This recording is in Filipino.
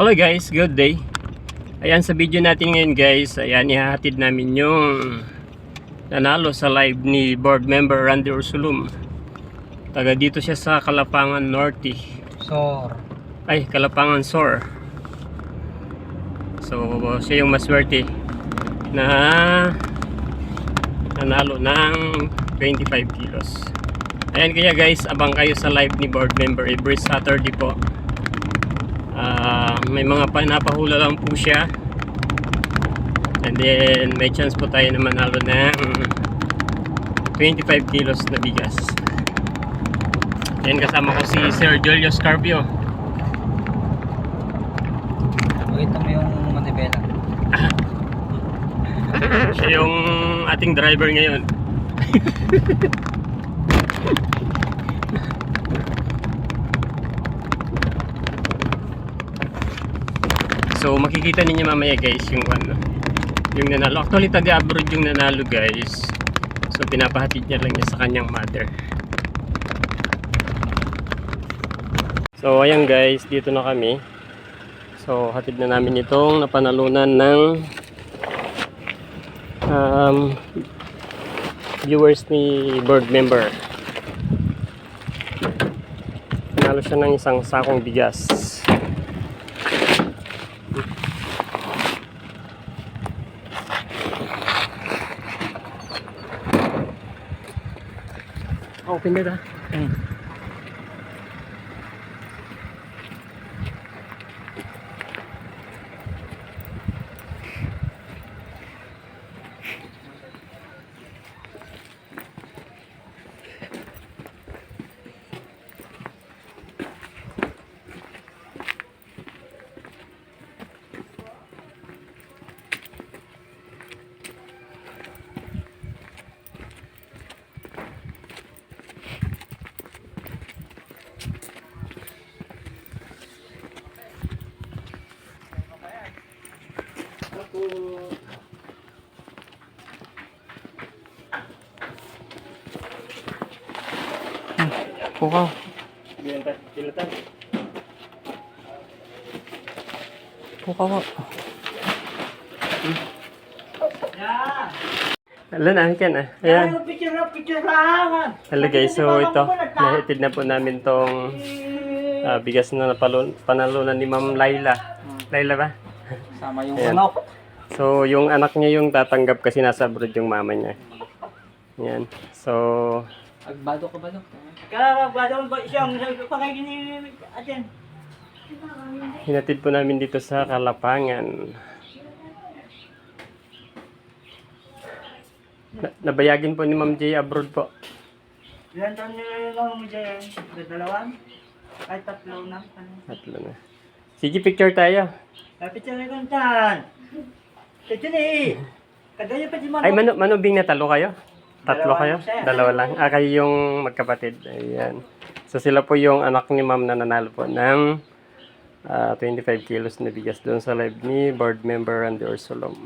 Hello guys, good day. Ayan sa video natin ngayon guys, ayan ihahatid namin yung nanalo sa live ni board member Randy Ursulum. Taga dito siya sa Kalapangan Norte. Sor. Ay, Kalapangan Sor. So, siya yung maswerte na nanalo ng 25 kilos. Ayan kaya guys, abang kayo sa live ni board member every Saturday po. Ah, may mga panapahula lang po siya. And then may chance po tayo na manalo ng 25 kilos na bigas. Ayan kasama ko si Sir Julio Scarpio. Pakita mo yung manibela. Siya yung ating driver ngayon. so makikita ninyo mamaya guys yung ano yung nanalo. Actually taga abroad yung nanalo guys. So pinapahatid niya lang niya sa kanyang mother. So ayan guys, dito na kami. So hatid na namin itong napanalunan ng um, viewers ni board member. Nanalo siya ng isang sakong bigas. Open na Hmm. Pukaw. Pukaw. Hello na, Ken ah. Ayan. picture na, picture lang. Hello guys, so ito, nahatid na po namin tong ah, bigas na napalo, panalunan ni Ma'am Laila. Laila ba? Sama yung manok. So, yung anak niya yung tatanggap kasi nasa abroad yung mama niya. Yan. So, Agbado ka ba no? Kaya ba siyang pangingin atin. hinatid po namin dito sa Kalapangan. Na nabayagin po ni Ma'am J abroad po. Ilan taon nila yung mo dyan? Dalawan? Ay, tatlo na. Tatlo na. Sige, picture tayo. Kapit siya na Ito ni. Kagaya pa di man. Ay, Manu Manubing natalo kayo? Tatlo Dalawa kayo? lang siya. Dalawa lang. Ah, kayo yung magkapatid. Ayan. So, sila po yung anak ni ma'am na nanalo po ng ah, 25 kilos na bigas doon sa live ni board member Randy Orsolom.